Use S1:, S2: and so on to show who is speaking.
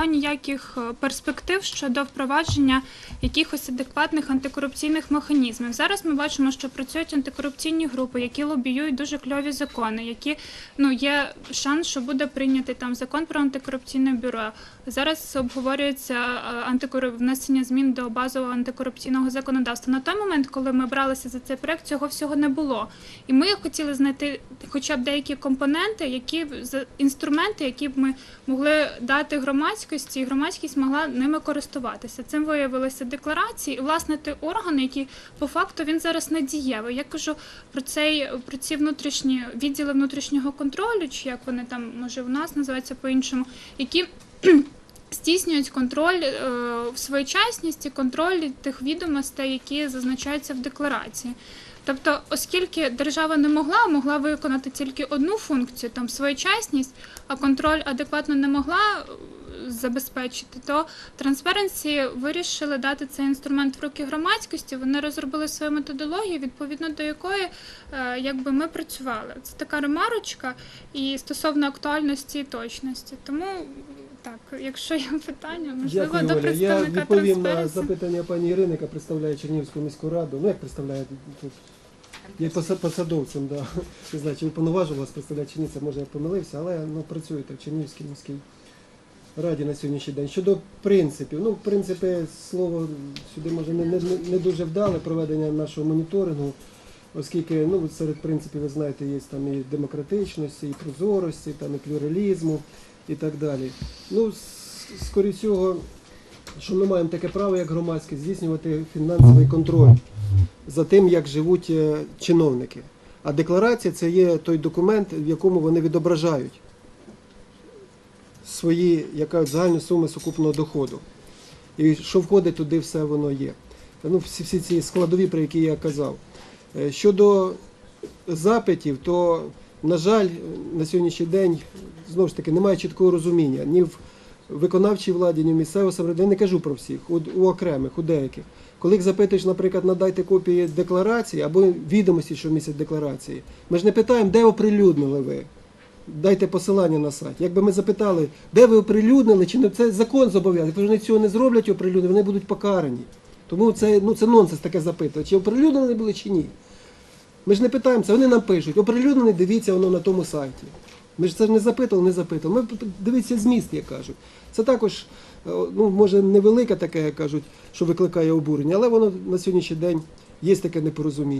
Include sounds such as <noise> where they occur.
S1: було ніяких е, перспектив щодо впровадження якихось адекватних антикорупційних механізмів. Зараз ми бачимо, що працюють антикорупційні групи, які лобіюють дуже кльові закони, які ну є шанс, що буде прийнятий там закон про антикорупційне бюро. Зараз обговорюється е, антикору... внесення змін до базового антикорупційного законодавства. На той момент, коли ми бралися за цей проект, цього всього не було. І ми хотіли знайти хоча б деякі компоненти, які інструменти, які б ми могли дати громадськості, і громадськість могла ними користуватися. Цим виявилися декларації. І власне той орган, який по факту він зараз недієвий. Я кажу про цей про ці внутрішні відділи внутрішнього контролю, чи як вони там може у нас називаються по-іншому, які <clears throat> здійснюють контроль е, в своєчасності, контроль тих відомостей, які зазначаються в декларації. Тобто, оскільки держава не могла, могла виконати тільки одну функцію, там своєчасність, а контроль адекватно не могла забезпечити, то Transparency вирішили дати цей інструмент в руки громадськості. Вони розробили свою методологію, відповідно до якої е, якби ми працювали. Це така ремарочка і стосовно актуальності і точності. Тому так, якщо є питання, можливо,
S2: Дякую,
S1: до
S2: Оля. Я відповім на запитання пані Ірини, яка представляє Чернігівську міську раду. Ну, як представляє тут. Є поса- посадовцем, да. Не знаю, чи уповноважив вас представляти чи ні, це може я помилився, але ну, працюєте в Чернігівській міській раді на сьогоднішній день. Щодо принципів, ну, в принципі, слово сюди може не, не, не дуже вдале проведення нашого моніторингу, оскільки ну, серед принципів, ви знаєте, є там і демократичності, і прозорості, там, і плюралізму і так далі. Ну, скоріше всього, що ми маємо таке право, як громадськість, здійснювати фінансовий контроль за тим, як живуть е, чиновники. А декларація це є той документ, в якому вони відображають свої яка загальну суму сукупного доходу. І що входить туди, все воно є. Ну, всі, всі ці складові, про які я казав. Е, Щодо запитів, то, на жаль, на сьогоднішній день знову ж таки немає чіткого розуміння ні в виконавчій владі, ні в місцевому самоврядуванні. Я не кажу про всіх, у, у окремих, у деяких. Коли їх запитуєш, наприклад, надайте копії декларації або відомості, що містять декларації, ми ж не питаємо, де оприлюднили ви. Дайте посилання на сайт. Якби ми запитали, де ви оприлюднили, чи не це закон зобов'язує, якщо вони цього не зроблять оприлюднення, вони будуть покарані. Тому це, ну, це нонсенс таке запитувати, чи оприлюднені були, чи ні. Ми ж не питаємо це, вони нам пишуть, оприлюднений, дивіться воно на тому сайті. Ми ж це не запитували, не запитували. Ми дивіться зміст, як кажуть. Це також, е, ну, може, невелике таке, як кажуть, що викликає обурення, але воно на сьогоднішній день є таке непорозуміння.